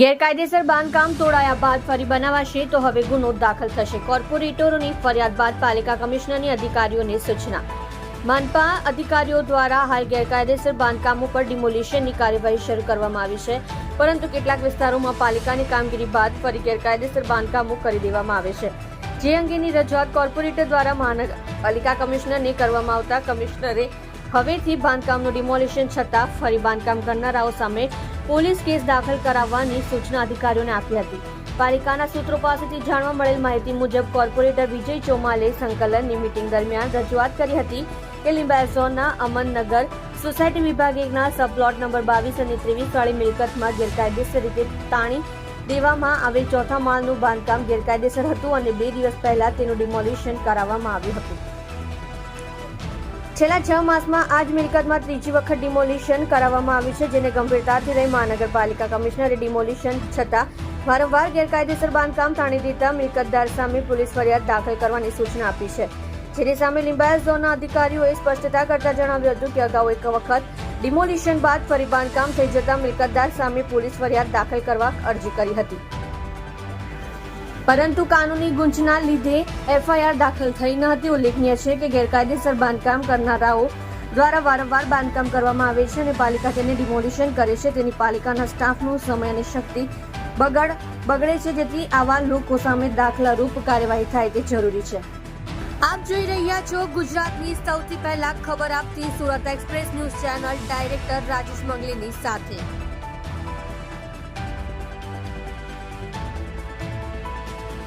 ગેરકાયદેસર બાંધકામ તોડાયા બાદ ફરી બનાવાશે તો હવે ગુનો દાખલ થશે. કોર્પોરેટરોની ફરિયાદ બાદ પાલિકા કમિશનરની અધિકારીઓને સૂચના. માનપા અધિકારીઓ દ્વારા હાલ ગેરકાયદેસર બાંધકામો પર ડિમોલિશનની કાર્યવાહી શરૂ કરવામાં આવી છે. પરંતુ કેટલાક વિસ્તારોમાં પાલિકાની કામગીરી બાદ ફરી ગેરકાયદેસર બાંધકામો કરી દેવામાં આવે છે. જે અંગેની રજૂઆત કોર્પોરેટર દ્વારા મહાનગરપાલિકા કમિશનરને કરવામાં આવતા કમિશનરે હવેથી બાંધકામનું ડિમોલિશન છતાં ફરી બાંધકામ કરનારાઓ સામે પોલીસ કેસ દાખલ કરાવવાની સૂચના અધિકારીઓને આપી હતી. પાલિકાના સૂત્રો પાસેથી જાણવા મળેલ માહિતી મુજબ કોર્પોરેટર વિજય ચોમાલે સંકલનની મિટિંગ દરમિયાન રજૂઆત કરી હતી કે લિંબાયત ઝોનના અમનનગર સોસાયટી વિભાગ એકના સબપ્લોટ નંબર બાવીસ અને ત્રેવીસ વાળી મિલકતમાં ગેરકાયદેસર રીતે તાણી દેવામાં આવેલ ચોથા માળનું બાંધકામ ગેરકાયદેસર હતું અને બે દિવસ પહેલા તેનું ડિમોલિશન કરાવવામાં આવ્યું હતું. છેલ્લા છ માસમાં આ જ મિલકતમાં ત્રીજી વખત ડિમોલિશન કરાવવામાં આવ્યું છે, જેને ગંભીરતાથી લઈ મહાનગરપાલિકા કમિશનરે ડિમોલિશન છતાં વારંવાર ગેરકાયદેસર બાંધકામ તાણી દીધા મિલકતદાર સામે પોલીસ ફરિયાદ દાખલ કરવાની સૂચના આપી છે, જેની સામે લિંબાયત ઝોનના અધિકારીઓએ સ્પષ્ટતા કરતા જણાવ્યું હતું કે અગાઉ એક વખત ડિમોલિશન બાદ ફરી બાંધકામ થઈ જતા મિલકતદાર સામે પોલીસ ફરિયાદ દાખલ કરવા અરજી કરી હતી. પરંતુ કાનૂની ગુંચના લીધે એફઆઈઆર દાખલ થઈ ન હતી. ઉલ્લેખનીય છે કે ગેરકાયદેસર બાંધકામ કરનારાઓ દ્વારા વારંવાર બાંધકામ કરવામાં આવે છે અને પાલિકા તેને ડિમોલિશન કરે છે. તેની પાલિકાના સ્ટાફનું સમય અને શક્તિ બગડ, બગડે છે જેથી આવા લોકો સામે દાખલારૂપ કાર્યવાહી થાય તે જરૂરી છે. આપ જોઈ રહ્યા છો ગુજરાતની સૌથી પહેલા ખબર આપતી Surat express news channel director Rajesh મંગલીની સાથે.